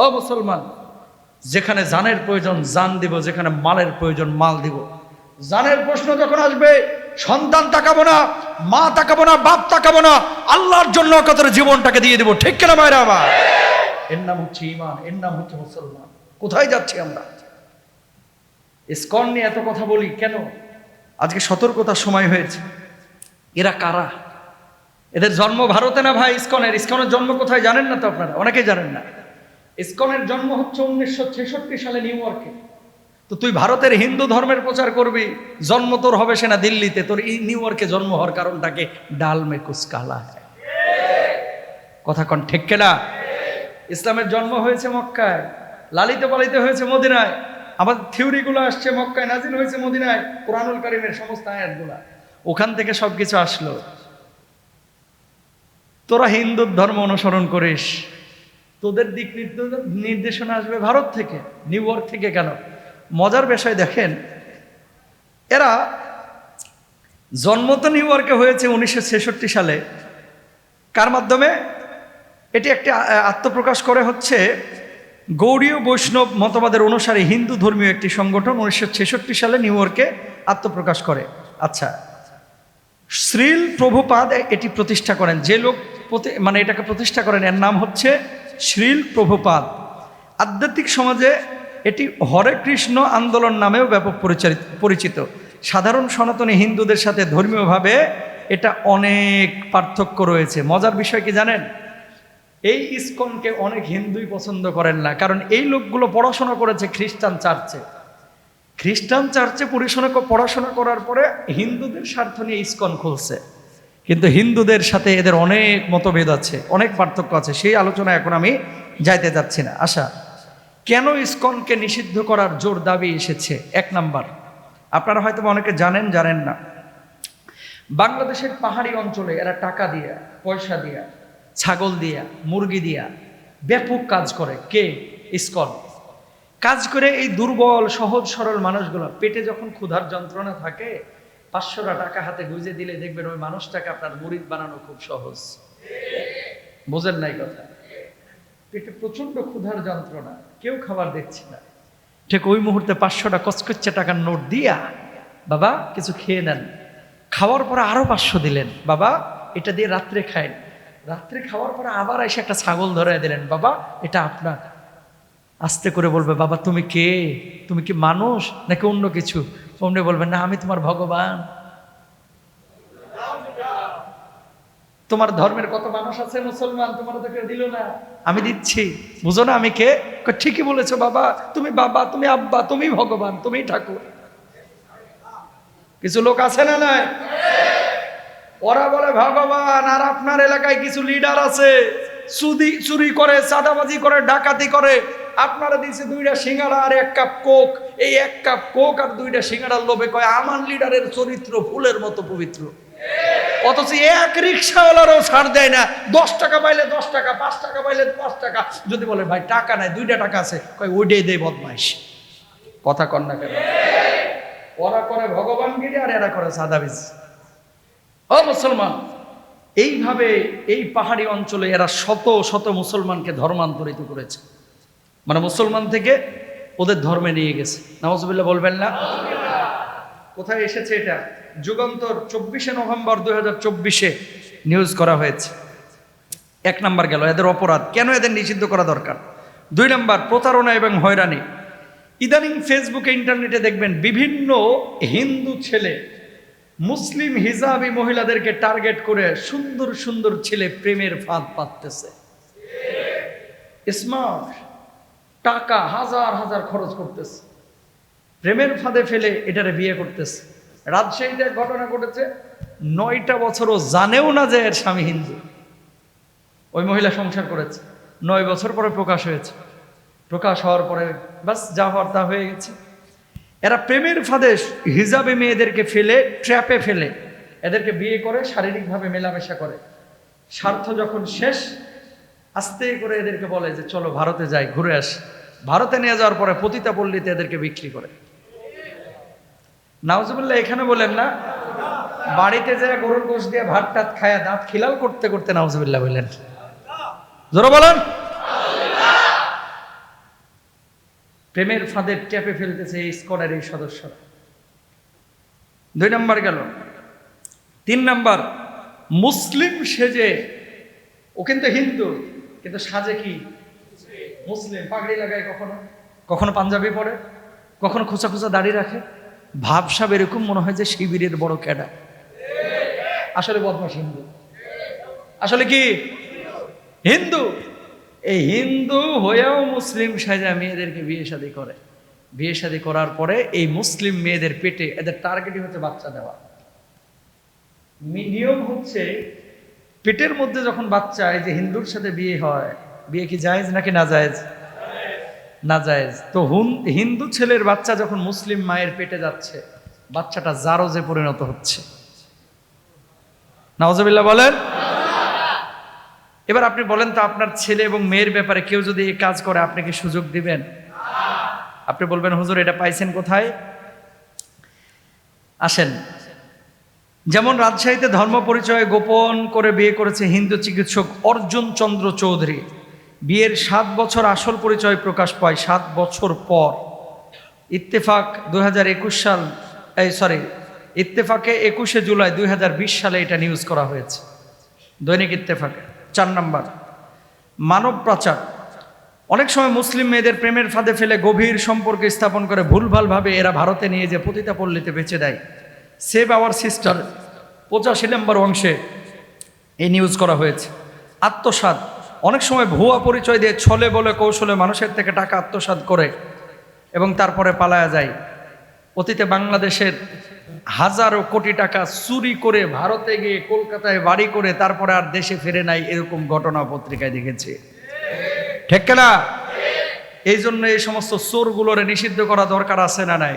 ও মুসলমান, যেখানে জানের প্রয়োজন জান দিব, যেখানে মালের প্রয়োজন মাল দিব। জানের প্রশ্ন যখন আসবে, সন্তান তাকাবো না, মা তাকাবো না, বাপ তাকাবো না, আল্লাহর জন্য কতটা জীবনটাকে দিয়ে দেবো। ঠিক কিনা বাইরে আবার এর নাম হচ্ছে ইমান এর নাম হচ্ছে মুসলমান। কোথায় যাচ্ছি আমরা? ইস্কন নিয়ে এত কথা বলি কেন? আজকে সতর্কতার সময় হয়েছে। এরা কারা? এদের জন্ম ভারতে না ভাই ইস্কনের? ইস্কনের জন্ম কোথায় জানেন না তো আপনারা? অনেকেই জানেন না। ইস্কনের জন্ম হচ্ছে উনিশশো ছেষট্টি সালে নিউ ইয়র্কে। তো তুই ভারতের হিন্দু ধর্মের প্রচার করবি, জন্ম তোর হবে সেনা দিল্লিতে, তোর এই নিউ ইয়র্কে জন্ম হওয়ার কারণটাকে ডাল মে কুছ কালা কথা কন ঠিক কেনা? ইসলামের জন্ম হয়েছে মক্কায়, লালিত পালিত হয়েছে মদিনায় আমাদের থিওরিগুলো আসছে মক্কায় নাজিল হয়েছে মদিনায়, কোরআনুল কারিমের সমস্ত আয়াতগুলা। ওখান থেকে সবকিছু আসলো। তোরা হিন্দুর ধর্ম অনুসরণ করিস। তোদের দিক নির্দ- নির্দেশনা আসবে ভারত থেকে, নিউ ইয়র্ক থেকে কেন? মজার বিষয় দেখেন, এরা জন্ম তো নিউ ইয়র্কে হয়েছে উনিশশো ছেষট্টি সালে। কার মাধ্যমে? এটি একটি আত্মপ্রকাশ করে হচ্ছে গৌরীয় বৈষ্ণব মতবাদের অনুসারে হিন্দু ধর্মীয় একটি সংগঠন উনিশশো ছেষট্টি সালে নিউ ইয়র্কে আত্মপ্রকাশ করে। আচ্ছা শ্রীল প্রভুপাদ এটি প্রতিষ্ঠা করেন। যে লোক মানে এটাকে প্রতিষ্ঠা করেন, এর নাম হচ্ছে শ্রীল প্রভুপাদ। আধ্যাত্মিক সমাজে এটি হরে কৃষ্ণ আন্দোলন নামেও ব্যাপক পরিচালিত পরিচিত। সাধারণ সনাতনী হিন্দুদের সাথে ধর্মীয়ভাবে এটা অনেক পার্থক্য রয়েছে। মজার বিষয় কি জানেন? এই ইস্কনকে অনেক হিন্দুই পছন্দ করেন না, কারণ এই লোকগুলো পড়াশোনা করেছে খ্রিস্টান চার্চে। খ্রিস্টান চার্চে পড়াশোনা করার পরে হিন্দুদের স্বার্থ নিয়ে ইস্কন খুলছে। কিন্তু হিন্দুদের সাথে এদের অনেক মতভেদ আছে, অনেক পার্থক্য আছে। সেই আলোচনা এখন আমি যাইতে যাচ্ছি না। আশা কেন ইসকনকে নিষিদ্ধ করার জোর দাবি এসেছে? এক নাম্বার, আপনারা হয়তো অনেকে জানেন জানেন না। বাংলাদেশের পাহাড়ি অঞ্চলে এরা টাকা দিয়া, পয়সা দিয়া, ছাগল দিয়া, মুরগি দিয়া ব্যাপক কাজ করে। কে? ইসকন। কাজ করে এই দুর্বল, সহজ, সরল মানুষগুলো। পেটে যখন ক্ষুধার যন্ত্রণা থাকে পাঁচশোটা টাকা হাতে গুজে দিলে দেখবেন ওই মানুষটাকে আপনার মুরিদ বানানো খুব সহজ। বোঝেন নাই কথা? পেটে প্রচণ্ড ক্ষুধার যন্ত্রণা, কেউ খাবার দেখছে না। ঠিক ওই মুহূর্তে পাঁচশোটা কচকচ্চা টাকার নোট দিয়া, বাবা, কিছু খেয়ে নেন। খাওয়ার পরে আরও পাঁচশো দিলেন। বাবা, এটা দিয়ে রাত্রে খায় রাত্রে খাওয়ার পরে আবার এসে একটা ছাগল ধরে দিলেন। বাবা, এটা আপনার। আস্তে করে বলবে, বাবা, তুমি কে? তুমি কি মানুষ নাকি অন্য কিছু? অমনি বলবে, না, আমি তোমার ভগবান। তোমার ধর্মের কত মানুষ আছে, মুসলমান? তোমার তো দিল না। আমি দিচ্ছি। বুঝো না আমি কে? ঠিকই বলেছ বাবা। তুমি বাবা, তুমি আব্বা, তুমি ভগবান, তুমি ঠাকুর। কিছু লোক আছে না নাই? ওরা বলে, ভগবান, আর আপনার এলাকায় কিছু লিডার আছে। চুরি করে, চাঁদাবাজি করে, ডাকাতি করে। আপনারা দিয়েছে দুইটা সিঙ্গাড়া আর এক কাপ কোক। এই এক কাপ কোক আর দুইটা সিঙ্গাড়ার লোভে কয়, আমার লিডারের চরিত্র ফুলের মতো পবিত্র। অথচ এক রিক্সাওয়ালারও ছাড় দেয় না। দশ টাকা পাইলে দশ টাকা, পাঁচ টাকা পাইলে পাঁচ টাকা। যদি বলে, ভাই, টাকা নাই, দুইটা টাকা আছে। কয়, ওইটাই দেয় বদমাইশ। কথা কন না কেন? ওরা করে ভগবান ভগবানগিরি আর এরা করে সাদাবিজ। ও মুসলমান, এইভাবে এই পাহাড়ি অঞ্চলে এরা শত শত মুসলমানকে ধর্মান্তরিত করেছে। মানে মুসলমান থেকে ওদের ধর্মে নিয়ে গেছে। নওয়াজবিল্লাহ বলবেন না? কোথায় এসেছে এটা? যুগান্তর চব্বিশে নভেম্বর দুই হাজার চব্বিশে নিউজ করা হয়েছে। এক নাম্বার গেল, এদের অপরাধ। কেন এদের নিষিদ্ধ করা দরকার? দুই নাম্বার, প্রতারণা এবং হয়রানি। ইদানিং ফেসবুকে, ইন্টারনেটে দেখবেন বিভিন্ন হিন্দু ছেলে, মুসলিম হিজাবি মহিলাদেরকে টার্গেট করে সুন্দর সুন্দর ছেলে প্রেমের ফাঁদ পাততেছে। স্মার্ট। টাকা হাজার হাজার খরচ করতেছে। প্রেমের ফাঁদে ফেলে এটারে বিয়ে করতেছে। রাজশাহীতে এক ঘটনা ঘটেছে, নয়টা বছরও জানেও না যে এর স্বামী হিন্দু। ওই মহিলা সংসার করেছে, নয় বছর পরে প্রকাশ হয়েছে। প্রকাশ হওয়ার পরে বাস যা হওয়ার তা হয়ে গেছে। এরা প্রেমের ফাঁদে হিজাবে মেয়েদেরকে ফেলে, ট্র্যাপে ফেলে, এদেরকে বিয়ে করে, শারীরিকভাবে মেলামেশা করে। স্বার্থ যখন শেষ আস্তে করে এদেরকে বলে যে, চলো ভারতে যাই, ঘুরে আসি। ভারতে নিয়ে যাওয়ার পরে পতিতা পল্লীতে এদেরকে বিক্রি করে। নাউজুবুল্লাহ এখানে বলেন না, বাড়িতে যায় গরুর গোশ দিয়ে ভাত টাত খায়া দাঁত খিলাল করতে করতে নাউজুবিল্লাহ বললেন। জোরে বলেন। প্রেমের ফাঁদের ট্যাপে ফেলতেছে এই স্কোয়াডের এই সদস্যরা। দুই নাম্বার গেল। তিন নাম্বার, মুসলিম সেজে, ও কিন্তু হিন্দু কিন্তু সাজে কি? মুসলিম। পাগড়ি লাগায় কখনো? কখনো পাঞ্জাবি পরে? কখনো খোঁচা খোঁচা দাড়ি রাখে? ভাবসাব এরকম মনে হয় যে শিবিরের বড় ক্যাডা আসলে বদমাস হিন্দু। আসলে কি? হিন্দু। এই হিন্দু হয়েও মুসলিম সাজা মেয়েদেরকে বিয়ে শাদী করে। বিয়ে শাদী করার পরে এই মুসলিম মেয়েদের পেটে এদের টার্গেটই হচ্ছে বাচ্চা দেওয়া। নিয়ম হচ্ছে পেটের মধ্যে যখন বাচ্চা, এই যে হিন্দুর সাথে বিয়ে হয়, বিয়ে কি জায়েজ নাকি না জায়েজ? না জায়েজ। তো হুন- হিন্দু ছেলের বাচ্চা যখন মুসলিম মায়ের পেটে যাচ্ছে, বাচ্চাটা জারজে পরিণত হচ্ছে। নওয়াজবিল্লাহ বলেন? এবার আপনি বলেন তো আপনার ছেলে এবং মেয়ের ব্যাপারে কেউ যদি এই কাজ করে, আপনি কি সুযোগ দিবেন? আপনি বলবেন, হুজুর, এটা পাইছেন কোথায়? আসেন। যেমন রাজশাহীতে ধর্ম পরিচয়ে গোপন করে বিয়ে করেছে হিন্দু চিকিৎসক অর্জুন চন্দ্র চৌধুরী। বিয়ের সাত বছর আসল পরিচয় প্রকাশ পায় সাত বছর পর। ইত্তেফাক দুই হাজার একুশ সাল, এই সরি, ইত্তেফাকে একুশে জুলাই দুই হাজার বিশ সালে এটা নিউজ করা হয়েছে। দৈনিক ইত্তেফাকে, চার নাম্বার। মানব পাচার। অনেক সময় মুসলিম মেয়েদের প্রেমের ফাঁদে ফেলে গভীর সম্পর্ক স্থাপন করে ভুলভালভাবে এরা ভারতে নিয়ে যে পতিতা পল্লীতে বেঁচে দেয়। সেভ আওয়ার সিস্টার পঁচাশি নম্বর অংশে এই নিউজ করা হয়েছে। আত্মসাদ অনেক সময় ভুয়া পরিচয় দিয়ে ছলে বলে কৌশলে মানুষের থেকে টাকা আত্মসাদ করে এবং তারপরে পালায়া যায়। অতীতে বাংলাদেশের হাজারো কোটি টাকা চুরি করে ভারতে গিয়ে কলকাতায় বাড়ি করে তারপরে আর দেশে ফিরে নাই এরকম ঘটনা পত্রিকায় দেখেছি। ঠিক না এই জন্য এই সমস্ত চোরগুলোরে নিষিদ্ধ করা দরকার আছে না নাই?